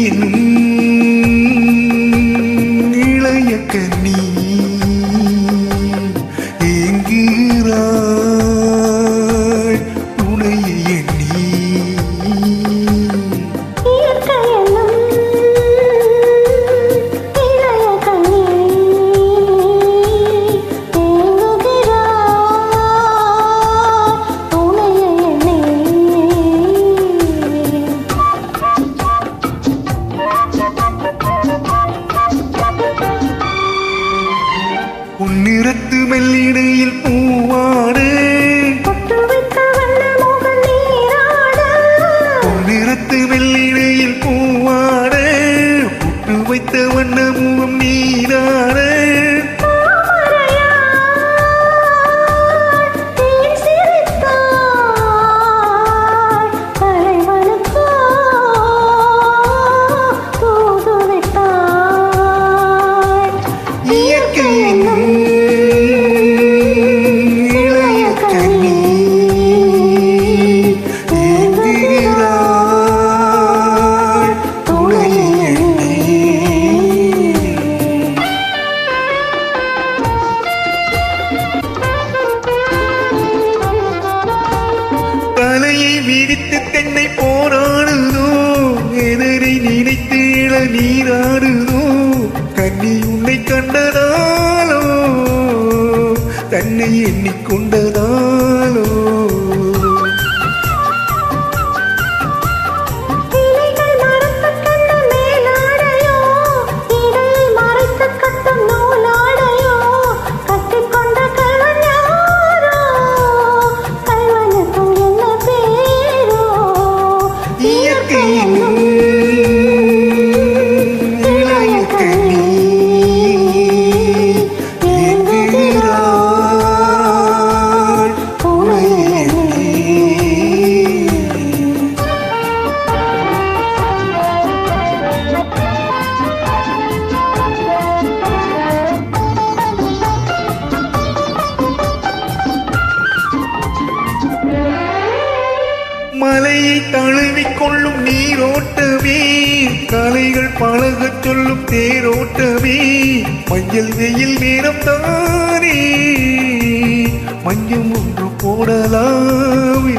நின் சொல்லிடு பிடித்து தென்னை போராடுதோ? எதிரை நினைத்து இள நீராடுதோ? கண்ணி உன்னை கண்டதாலோ? தன்னை எண்ணிக்கொண்டதாலோ மாலையை தழுவிக் கொள்ளும் நீரோட்டமே காலைகள் பழகச் சொல்லும் தேரோட்டமே மஞ்சள் வெயில் நேரம் தானே. மஞ்சள் ஒன்று போடலாமே.